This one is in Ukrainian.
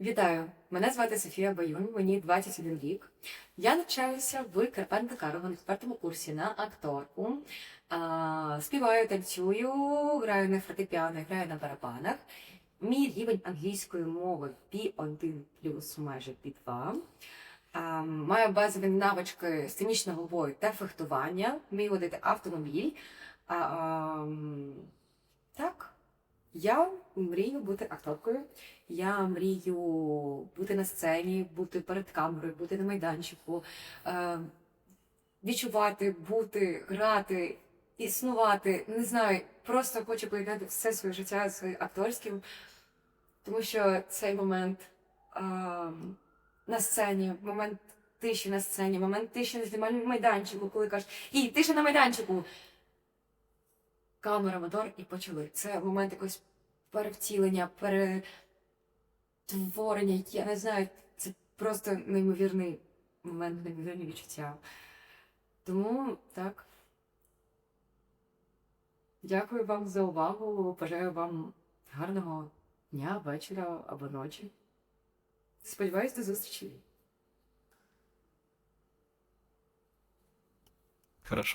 Вітаю! Мене звати Софія Баюн, мені 21 рік. Я навчаюся в Карпенка Карова на четвертому курсі на акторку. А, співаю, танцюю, граю на фортепіано, граю на барабанах. Мій рівень англійської мови P1 плюс майже P2. А, маю базові навички сценічного бою та фехтування, вмію водити автомобіль. А, а, так, я мрію бути акторкою. Я мрію бути на сцені, бути перед камерою, бути на майданчику, е, відчувати, бути, грати, існувати. Не знаю, просто хочу поєднати все своє життя з акторським, тому що цей момент е, на сцені, момент тиші на сцені, момент тиші на знімальному майданчику, коли кажуть, і тиша на майданчику. Камера, мотор і почали. Це момент якогось перевтілення, перетворення, я не знаю, це просто неймовірний момент, неймовірні відчуття. Тому так. Дякую вам за увагу. Бажаю вам гарного дня, вечора або ночі. Сподіваюсь, до зустрічі. Хорошо.